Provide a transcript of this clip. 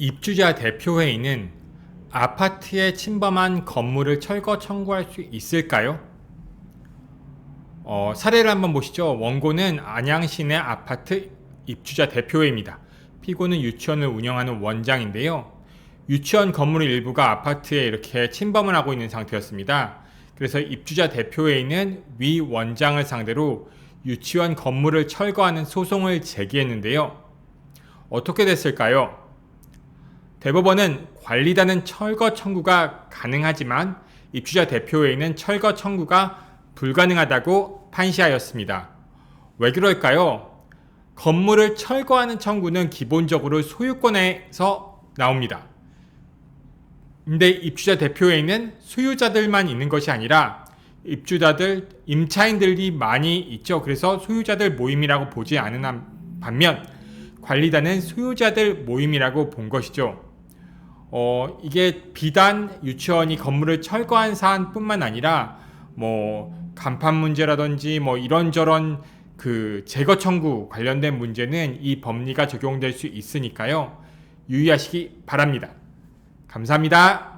입주자 대표회의는 아파트에 침범한 건물을 철거 청구할 수 있을까요? 어, 사례를 한번 보시죠. 원고는 안양시내 아파트 입주자 대표회입니다. 피고는 유치원을 운영하는 원장인데요. 유치원 건물 일부가 아파트에 이렇게 침범을 하고 있는 상태였습니다. 그래서 입주자 대표회의는 위 원장을 상대로 유치원 건물을 철거하는 소송을 제기했는데요. 어떻게 됐을까요? 대법원은 관리단은 철거 청구가 가능하지만 입주자 대표회의는 철거 청구가 불가능하다고 판시하였습니다. 왜 그럴까요? 건물을 철거하는 청구는 기본적으로 소유권에서 나옵니다. 근데 입주자 대표회의는 소유자들만 있는 것이 아니라 입주자들, 임차인들이 많이 있죠. 그래서 소유자들 모임이라고 보지 않은 한- 반면 관리단은 소유자들 모임이라고 본 것이죠. 어, 이게 비단 유치원이 건물을 철거한 사안뿐만 아니라 뭐 간판 문제라든지 뭐 이런저런 그 제거 청구 관련된 문제는 이 법리가 적용될 수 있으니까요. 유의하시기 바랍니다. 감사합니다.